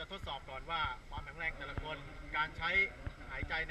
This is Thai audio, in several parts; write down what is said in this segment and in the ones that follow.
จะทดสอบก่อนว่าความแข็งแรงแต่ละคน การใช้หายใจใน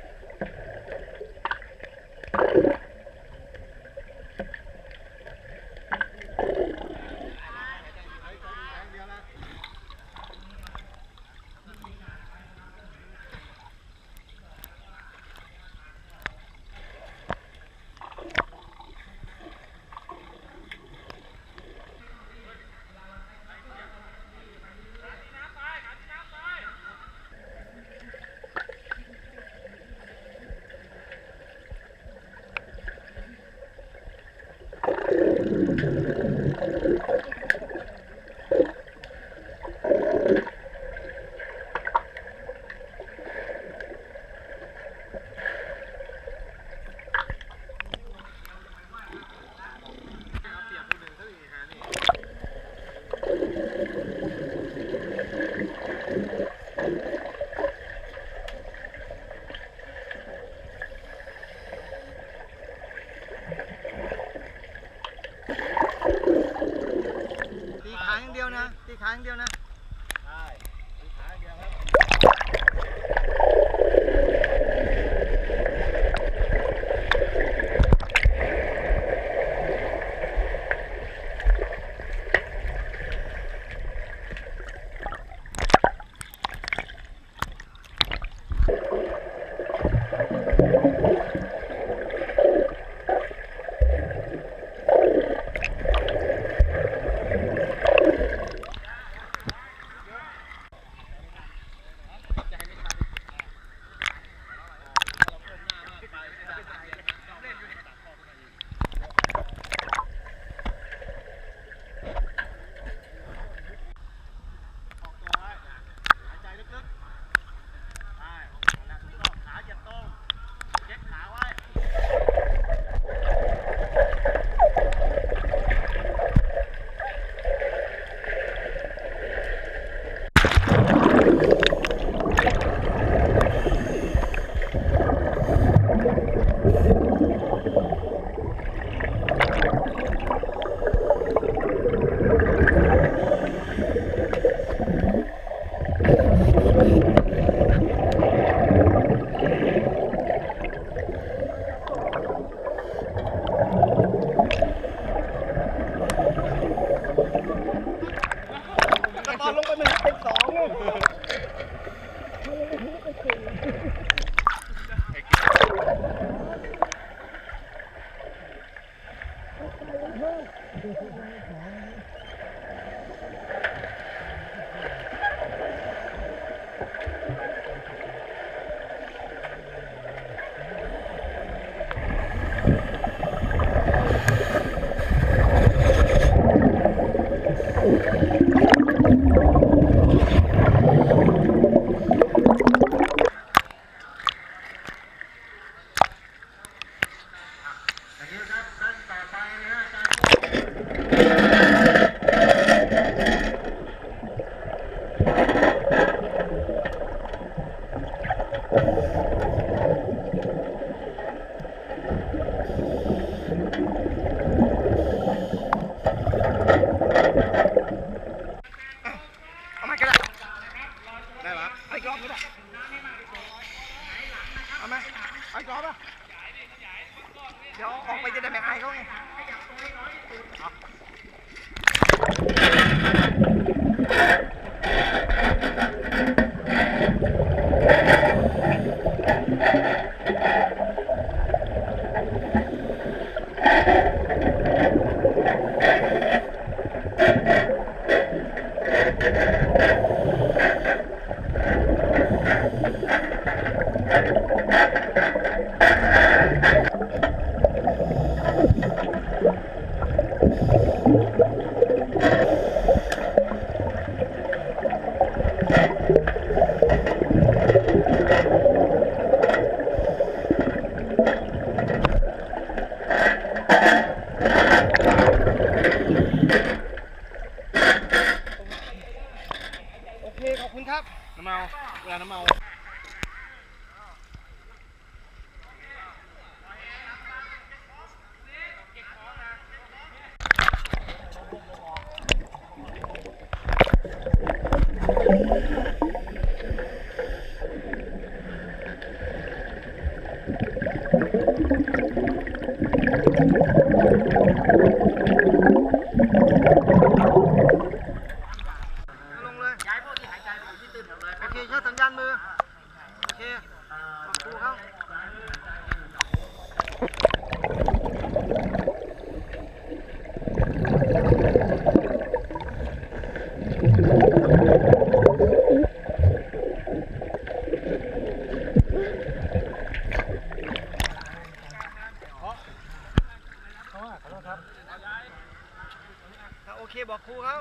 ตีข กรอบหนึ่งเอาไหมไอ้กรอบอะเดี๋ยวออกไปจะได้แม่อายเขาไงเอา โอเคบอกครูเขา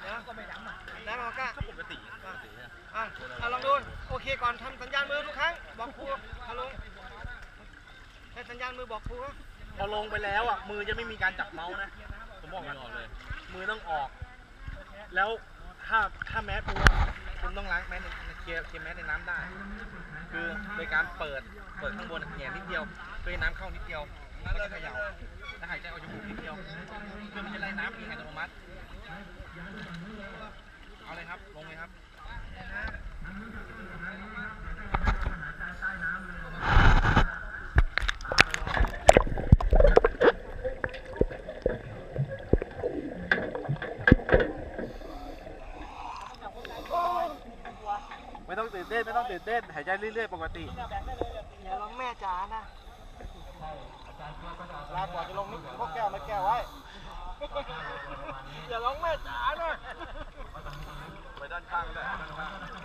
เดี๋ยวก็ไม่ดังแล้วเราก็ปกติปกติอะอะลองดูโอเคก่อนทำสัญญาณมือทุกครั้งบอกครูฮัลโหลให้สัญญาณมือบอกครูพอลงไปแล้วอะมือจะไม่มีการจับเมาส์นะผมบอกกันเลย มือต้องออก แล้วถ้าถ้าแมสตัวคุณต้องล้างแมสในเคลียร์เคลียร์แมสในน้ำได้ คือโดยการเปิดเปิดข้างบนแหงนิดเดียวเพื่อให้น้ำเข้านิดเดียว แล้วก็เขย่าแล้วหายใจออกจมูกนิดเดียวเพื่อมันจะไล่น้ำเองอัตโนมัติเอาเลยครับลงเลยครับไม่ต้องตื่นเต้นไม่ต้องตื่นเต้นหายใจเรื่อยๆปกติ อย่าลองแม่จ๋านะ ลาก่อนจะลงนี่พวกแก้วไม่แก้วไว้ อย่าลองแม่จ๋าหน่อยไปด้านข้างได้ด้านข้าง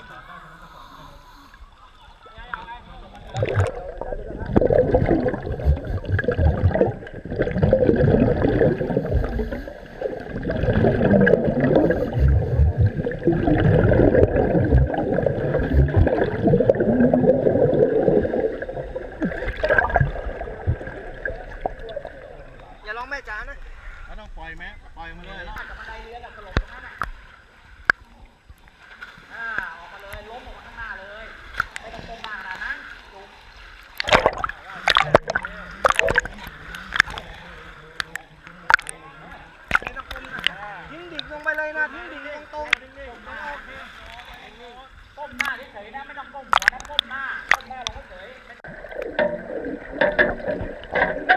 Thank you.